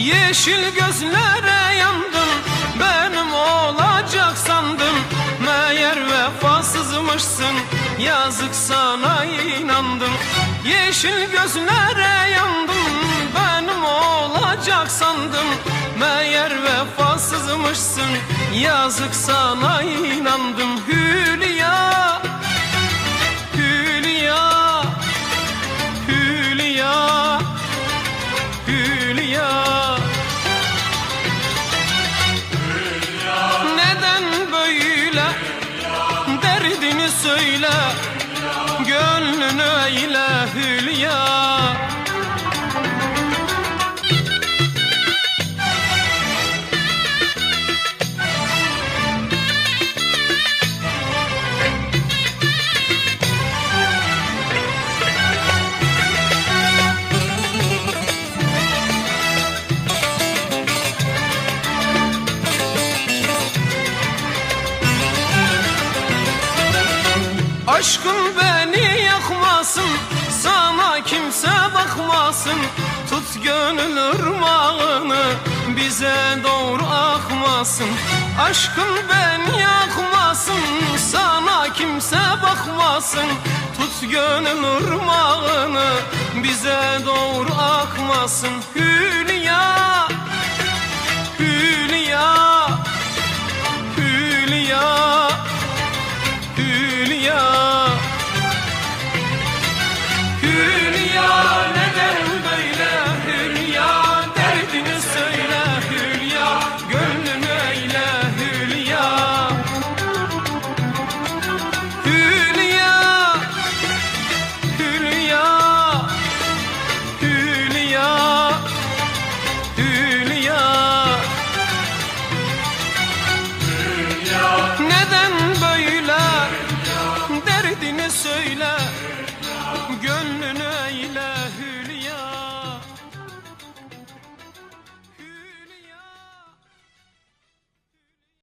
Yeşil gözlere yandım Benim olacak sandım. Meğer vefasızmışsın Yazık sana inandım. Yeşil gözlere yandım Benim olacak sandım. Meğer vefasızmışsın Yazık sana inandım Aşkın beni yakmasın Sana kimse bakmasın. Tut gönül ırmağını Bize doğru akmasın. Aşkın beni yakmasın Sana kimse bakmasın. Tut gönül ırmağını Bize doğru akmasın. Hülya